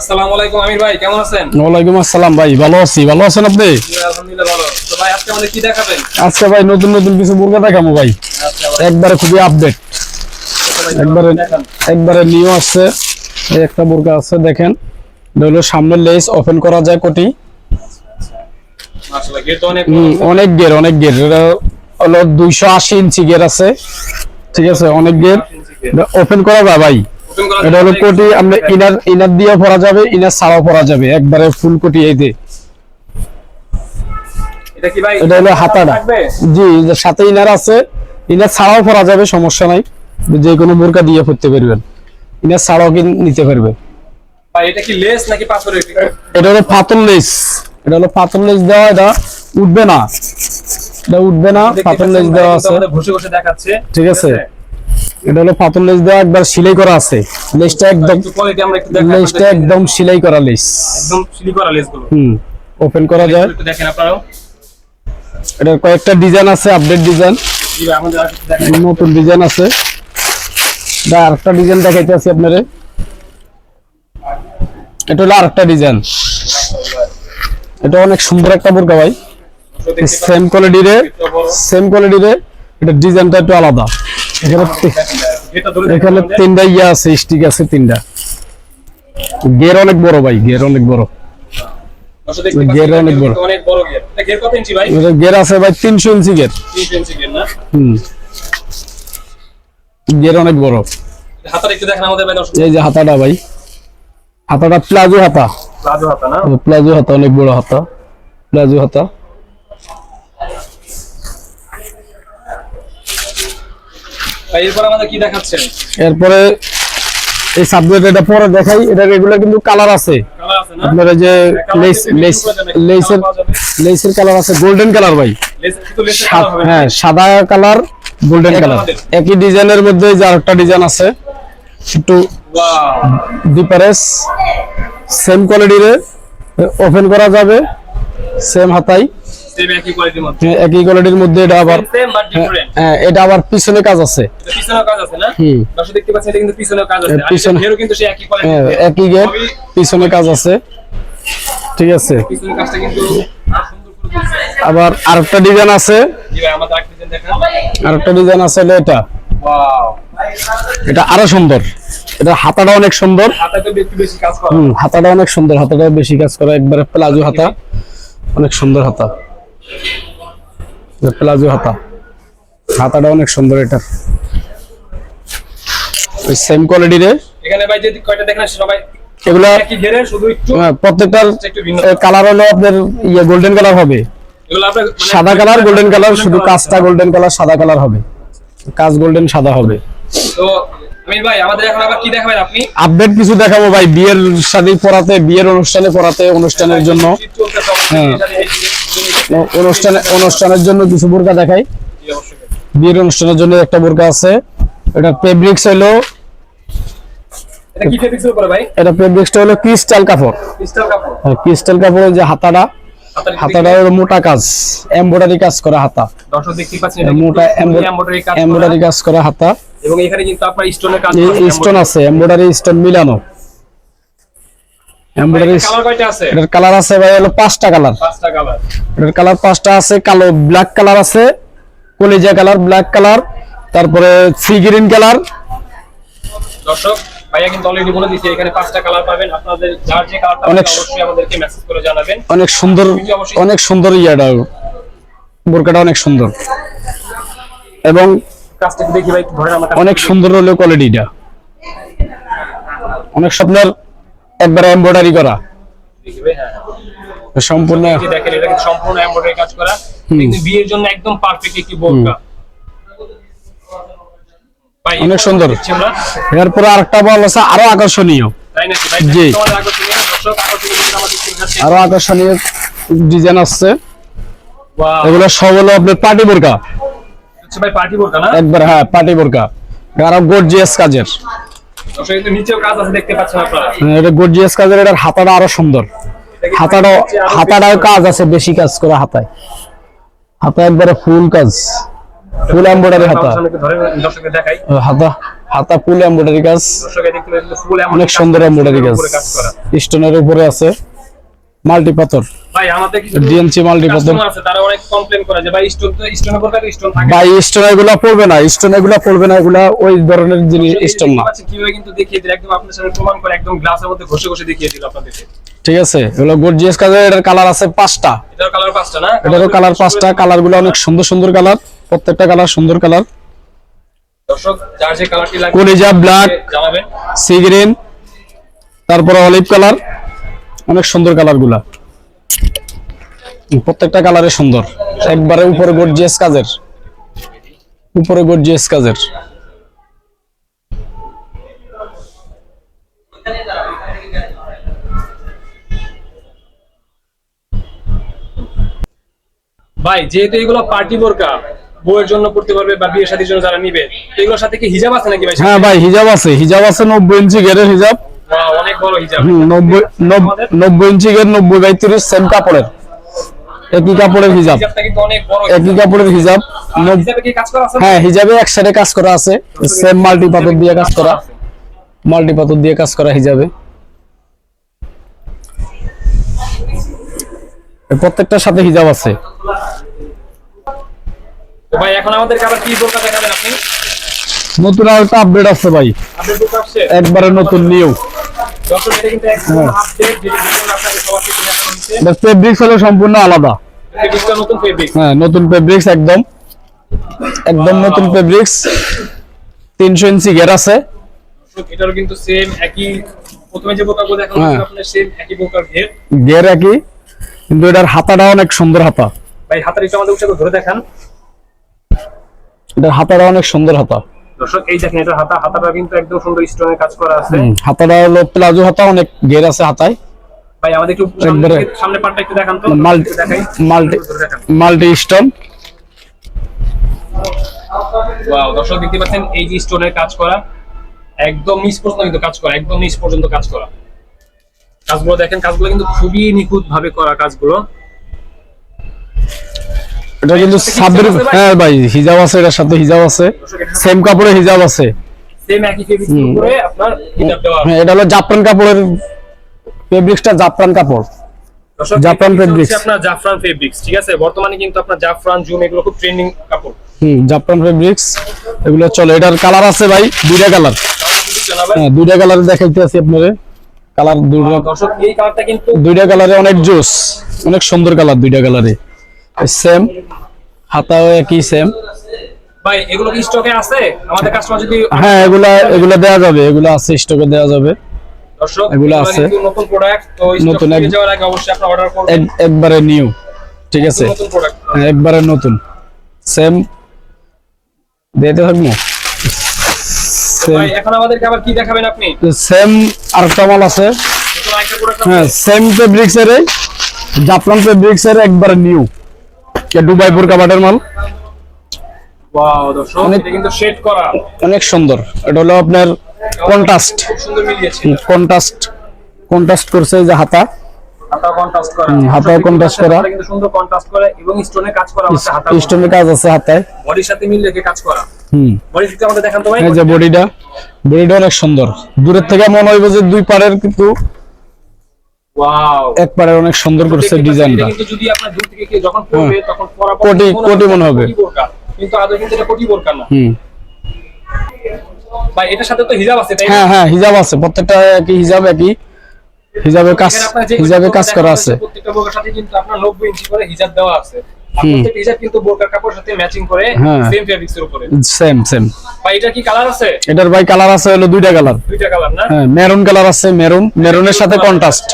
আসসালামু আলাইকুম আমির ভাই কেমন আছেন? ওয়ালাইকুম আসসালাম ভাই ভালো আছি। ভালো আছেন আপনি? আলহামদুলিল্লাহ ভালো। তো ভাই আজকে আমাদের কি দেখাবেন? আজকে ভাই নতুন নতুন কিছু বোরকা দেখাবো ভাই। আচ্ছা একবারে খুবই আপডেট একবারে একবারে নিউ আসছে। এই একটা আছে দেখেন। হলো সামনের লেস ওপেন করা যায় কোটি। অনেক গের অনেক গের এটা হলো দুইশো আশি ইঞ্চি গের আছে। ঠিক আছে অনেক গের ওপেন করা যায় ভাই। এটা হলো। কোটি আপনি ইনার ইনার দিয়ে পরা যাবে ইনার ছাড়াও পরা যাবে একবারে ফুল কোটি এই দিয়ে এটা কি ভাই? এটা হলো হাতাটা? জি সাথে ইনার আছে ইনার ছাড়াও পরা যাবে সমস্যা নাই। যে কোনো বোরকা দিয়ে পারবেন। ইনার ছাড়াও কি নিতে পারবে। ভাই এটা কি লেস নাকি পাথরের এটা? হলো পাতল লেস। এটা হলো পাতল লেস দেওয়া এটা উঠবে না। এটা উঠবে না পাতল লেস দেওয়া আছে। ঘষে ঘষে দেখাচ্ছে। ঠিক আছে। এটা হলো পাতল লেস দেওয়া একবার সেলাই করা আছে। লেসটা একদম কোয়ালিটি আমরা একটু দেখাবো লেসটা একদম সেলাই করা লেস। একদম সিলি করা লেসগুলো হুম ওপেন করা যায়। একটু দেখেন আপনারাও। এটার কয়েকটা ডিজাইন আছে আপডেট ডিজাইন জি আমাদের দেখেন নতুন ডিজাইন আছে। এটা আরেকটা ডিজাইন দেখাইতে আছি আপনারে। এটা হলো আরেকটা ডিজাইন এটা অনেক সুন্দর একটা বোরকা ভাই। সেম কোয়ালিটির বড়। সেম কোয়ালিটির এটা ডিজাইনটা একটু আলাদা। এখানে। তিনটা ইয়ে আছে স্টিক আছে তিনটা। গের অনেক বড় ভাই গের অনেক বড়। অনেক বড়। গের আছে ভাই তিনশো ইঞ্চি গের 3 গেট না? হুম। গের অনেক বড়। এই যে হাতাটা ভাই। হাতাটা প্লাজো হাতা। প্লাজো হাতা না? প্লাজো হাতা অনেক বড় হাতা। প্লাজো হাতা। ভাই এরপর আমাদের কি দেখাচ্ছেন? এরপরে এই সাবজেক্ট এটা পরে দেখাই। এটা রেগুলার কিন্তু কালার আছে। আপনার যে লেস লেস লেসের কালার লেসের কালার আছে গোল্ডেন কালার ভাই। হ্যাঁ সাদা কালার গোল্ডেন কালার একই ডিজাইনের মধ্যে যে আরেকটা ডিজাইন আছে একটু ডিফারেন্স সেম কোয়ালিটির ওপেন করা যাবে সেম হাতাই একই কোয়ালিটির হ্যাঁ, একই কোয়ালিটির মধ্যে এটা আবার হ্যাঁ এটা আবার পিছনে কাজ আছে। এটা কাজ আছে না? দর্শক দেখতে পাচ্ছেন এটা কিন্তু পিছনেও কাজ আছে। পিছনে- ঘেরও কিন্তু সেই একই হ্যাঁ, একই গেট পিছনে কাজ আছে। ঠিক আছে। পিছনের কাজটা কিন্তু আর সুন্দর আবার আরেকটা ডিজাইন আছে। আরেকটা ডিজাইন আছে হলো এটা। এটা আরও সুন্দর। এটা হাতাটা অনেক সুন্দর। হাতাটা অনেক সুন্দর। হাতাটা বেশি কাজ করা। একবারে প্লাজো হাতা। অনেক সুন্দর হাতা। প্লাজো হাতা। হাতাটা অনেক সুন্দর এটা ওই সেম কোয়ালিটির এখানে ভাই যদি কয়টা দেখেন সবাই। এগুলা শুধু একটু প্রত্যেকটার একটু ভিন্ন। কালার হলো আপনার ইয়ে গোল্ডেন কালার হবে। মানে- সাদা কালার গোল্ডেন কালার শুধু কাজটা গোল্ডেন কালার সাদা কালার হবে। কাজ গোল্ডেন সাদা হবে। তো ভাই আমাদের এখন আবার কি দেখাবেন আপনি? আপডেট কিছু দেখাবো ভাই বিয়ের শাদী পড়াতে বিয়ের অনুষ্ঠানে পড়াতে অনুষ্ঠানের জন্য। হ্যাঁ। যে- অনুষ্ঠানে অনুষ্ঠানের জন্য কিছু বোরকা দেখাই। অবশ্যই। বিয়ের অনুষ্ঠানের জন্য একটা বোরকা আছে। এটা ফেব্রিক্স হলো এটা কি ফেব্রিক্সের উপরে ভাই? এটা ফেব্রিক্সটা হলো ক্রিস্টাল কাপড়। ক্রিস্টাল কাপড়। ক্রিস্টাল কাপড়ের যে হাতাটা। হাতাটা হলো মোটা কাজ এমব্রয়ডারি কাজ করা হাতা। দর্শক দেখতে পাচ্ছেন এটা মোটা এমব্রয়ডারি কাজ করা। কাজ করা হাতা। এবং এখানে কিন্তু আপনার স্টোনের কাজ স্টোন আছে এমব্রয়ডারি স্টোন মিলানো। এমব্রয়ডারি কালার কয়টা আছে? এটার কালার আছে ভাই হলো পাঁচটা কালার পাঁচটা কালার এটার কালার পাঁচটা আছে কালো ব্ল্যাক কালার আছে। কলিজা কালার ব্ল্যাক কালার তারপরে সি গ্রিন কালার। দর্শক ভাইয়া কিন্তু অলরেডি বলে দিয়েছে এখানে পাঁচটা কালার পাবেন। আপনাদের যার যে কালারটা অনেক- অবশ্যই আমাদেরকে মেসেজ করে জানাবেন। অনেক সুন্দর অনেক সুন্দর ইয়াটা। বোরকাটা অনেক সুন্দর। এবং দেখি ভাই একটু ধরেন আমার অনেক সুন্দর হলো কোয়ালিটিটা অনেক স্বপ্নের একবারে এমব্রয়ডারি করা। হ্যাঁ। সম্পূর্ণ দেখেন এটা কিন্তু সম্পূর্ণ এমব্রয়ডারি কাজ করা। বিয়ের জন্য একদম পারফেক্ট একটি বোরকা। অনেক সুন্দর। এরপরে আরেকটা বল আছে আরও আকর্ষণীয়। জি। আরও আকর্ষণীয় ডিজাইন আসছে। এগুলো সব হলো আপনার পার্টি বোরকা। একবার হ্যাঁ পার্টি বোরকা। আরও গর্জিয়াস কাজের। হ্যাঁ, এটা গর্জিয়াস কাজের এটার হাতাটা আরও সুন্দর। হাতাটাও কাজ আছে বেশি কাজ করে হাতায়। হাতা একবারে ফুল কাজ। ফুল এমব্রয়ডারি হাতা। হাতা। হাতা ফুল এমব্রয়ডারি কাজ। অনেক সুন্দর এমব্রয়ডারি কাজ। স্টোনের উপরে আছে। মাল্টি পাথর। ভাই আমাদের ডিএনসি মাল্টি আছে তারা অনেক কমপ্লেন করে যে ভাই স্টোন তো স্টোনের স্টোন থাকে ভাই স্টোন এগুলা পড়বে না স্টোন এগুলা পড়বে না এগুলা ওই ধরনের জিনিস স্টোন না। আচ্ছা কীভাবে কিন্তু দেখিয়ে দিল একদম আপনার সামনে প্রমাণ করে একদম গ্লাসের মধ্যে ঘষে ঘষে দেখিয়ে দিল আপনাদেরকে। ঠিক আছে এগুলো গর্জিয়াস কাজের এটার কালার আছে পাঁচটা। এটার কালার পাঁচটা না? এটারও কালার পাঁচটা অনেক সুন্দর সুন্দর কালার প্রত্যেকটা কালার সুন্দর কালার দর্শক যার যে কালারটি লাগবে কলিজা ব্ল্যাক জানাবেন। সি গ্রিন তারপরে অলিভ কালার অনেক সুন্দর কালারগুলা প্রত্যেকটা কালারে সুন্দর। একবারে উপরে গর্জিয়াস কাজের। উপরে গর্জিয়াস কাজের। ভাই যেহেতু এগুলো পার্টি বোরকা বউয়ের জন্য পড়তে পারবে বা বিয়ের শাদীর জন্য যারা নিবে এগুলোর সাথে কি হিজাব আছে নাকি ভাই? হ্যাঁ ভাই হিজাব আছে। হিজাব আছে নব্বই ইঞ্চি গেরের হিজাব। নব্বই ইঞ্চি গের নব্বই বাই তিরিশ সেম কাপড়ের। একই কাপড়ের হিজাব। একই কাপড়ের হিজাব। আছে? হ্যাঁ হিজাবে এক কাজ করা আছে। সেম মাল্টি পাথর দিয়ে কাজ করা। মাল্টি পাথর দিয়ে কাজ করা হিজাবে। প্রত্যেকটার সাথে হিজাব আছে। ভাই এখন আমাদেরকে আবার কি বোরকা দেখাবেন আপনি? নতুন আর একটা আপডেট আছে ভাই। আপডেট বোরকা আসছে। একবারে নতুন নিউ ফেব্রিক্স হলো সম্পূর্ণ আলাদা। হ্যাঁ নতুন ফেব্রিক্স একদম। একদম নতুন ফেব্রিক্স তিনশো ইঞ্চি গের আছে। এটারও কিন্তু সেম একই প্রথমে যে বোরকাগুলো দেখানো হ্যাঁ। আপনার সেম একই ঘের কিন্তু এটার হাতাটা অনেক সুন্দর হাতা। ভাই হাতের একটু আমাদের উৎসাহ ধরে দেখান। এটার হাতাটা অনেক সুন্দর হাতা। দর্শক এই দেখেন এটা হাতা। হাতাটা কিন্তু একদম সুন্দর স্টোনের কাজ করা আছে। হাতাটা হলো প্লাজো হাতা অনেক গের আছে হাতায়। ভাই আমাদের একটু সামনে একবারে- থেকে- সামনে পার্টটা একটু দেখান তো multi multi multi stone wow দর্শক দেখতে পাচ্ছেন এই যে স্টোনের কাজ করা একদম নিচ পর্যন্ত কিন্তু কাজ করা একদম নিচ পর্যন্ত কাজ করা। কাজগুলো দেখেন কাজগুলো কিন্তু খুবই নিখুঁত ভাবে করা কাজগুলো। এটা কিন্তু সাবের? হ্যাঁ ভাই হিজাব আছে এটার সাথে হিজাব আছে। সেম কাপড়ে হিজাব আছে। হ্যাঁ এটা হলো জাফরান কাপড়ের ফেব্রিক্সটা জাফরান কাপড়। জাফরান। আপনার জাফরান ফেব্রিক্স ঠিক আছে? বর্তমানে কিন্তু আপনার জাফরান জুম এগুলো খুব ট্রেন্ডিং কাপড়। হুম জাফরান ফেব্রিক্স এগুলো চলে। এটার কালার আছে ভাই দুইটা কালার হ্যাঁ দুইটা কালার দেখাইতে আছি আপনারে। কালার দুইটা দর্শক এই কালারটা কিন্তু দুইটা কালারে অনেক জোস অনেক সুন্দর কালার দুইটা কালারে সেম হাতাও একই সেম ভাই এগুলো কি স্টকে আছে? আমাদের কাস্টমার যদি হ্যাঁ এগুলা এগুলা দেওয়া যাবে এগুলা আছে স্টকে দেওয়া যাবে। দর্শক এগুলো আছে। নতুন প্রোডাক্ট তো নতুন যাওয়ার আগে অবশ্যই আপনারা অর্ডার করবেন। এক- একবারে নিউ ঠিক আছে? নতুন প্রোডাক্ট হ্যাঁ, একবারে নতুন। সেম দিতে থাকব ভাই এখন আমাদেরকে আবার কি দেখাবেন আপনি? সেম আরেকটা মাল আছে। হ্যাঁ সেম ফেব্রিক্স এর জাফরান ফেব্রিক্স এর একবারে নিউ দুবাইপুর কাবাটের মাল? অনেক- কিন্তু শেড করা। অনেক সুন্দর। এটা হলো আপনার কন্ট্রাস্ট। কন্ট্রাস্ট কন্ট্রাস্ট করছে যে হাতা। হাতা কন্ট্রাস্ট করা। সুন্দর কন্ট্রাস্ট করে এবং স্টোনে কাজ করা আছে হাতা স্টোনের কাজ আছে হাতায়। বডির সাথে মিল রেখে কাজ করা। হুম। বডি আমাদের দেখান তো ভাই। এই যে বডিটা বডিটা অনেক সুন্দর। দূরের থেকে মনে হইব যে দুই পাড়ের কিন্তু ওয়াও এক পাড়ের অনেক সুন্দর করছে ডিজাইনটা। কিন্তু যদি আপনার দূর থেকে কেউ যখন পড়বে তখন পর কোটি- কোটি মনে হবে। কিন্তু আদৌ কিন্তু এটা কোটি বোরকা না। হুম। ভাই এটার সাথে তো হিজাব আছে তাই হ্যাঁ হ্যাঁ হিজাব আছে। প্রত্যেকটা একই হিজাব একই। হিজাবে কাজ হিজাবে কাজ করা আছে প্রত্যেকটা বোরকার সাথে কিন্তু আপনার 90 ইঞ্চি করে হিজাব দেওয়া আছে। প্রত্যেকটা হিজাব কিন্তু বোরকার কাপড়ের সাথে ম্যাচিং করে হ্যাঁ। সেম ফেব্রিক্সের উপরে। সেম সেম ভাই এটা কি কালার আছে? এটার ভাই কালার আছে হলো দুইটা কালার দুইটা কালার না? হ্যাঁ মেরুন কালার আছে মেরুন মেরুনের সাথে কন্ট্রাস্ট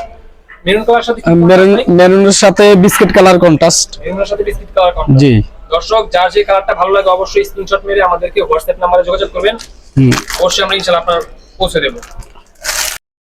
মেরুন কালার সাথে মেরুন মেরুনের সাথে বিস্কিট কালার কন্ট্রাস্ট মেরুনের সাথে বিস্কিট কালার কন্ট্রাস্ট জি। দর্শক যার যে কালারটা ভালো লাগে অবশ্যই স্ক্রিনশট মেরে আমাদেরকে হোয়াটসঅ্যাপ নম্বরে যোগাযোগ করবেন। হুম। অবশ্যই আমরা ইনশাআল্লাহ আপনার পৌঁছে দেবো।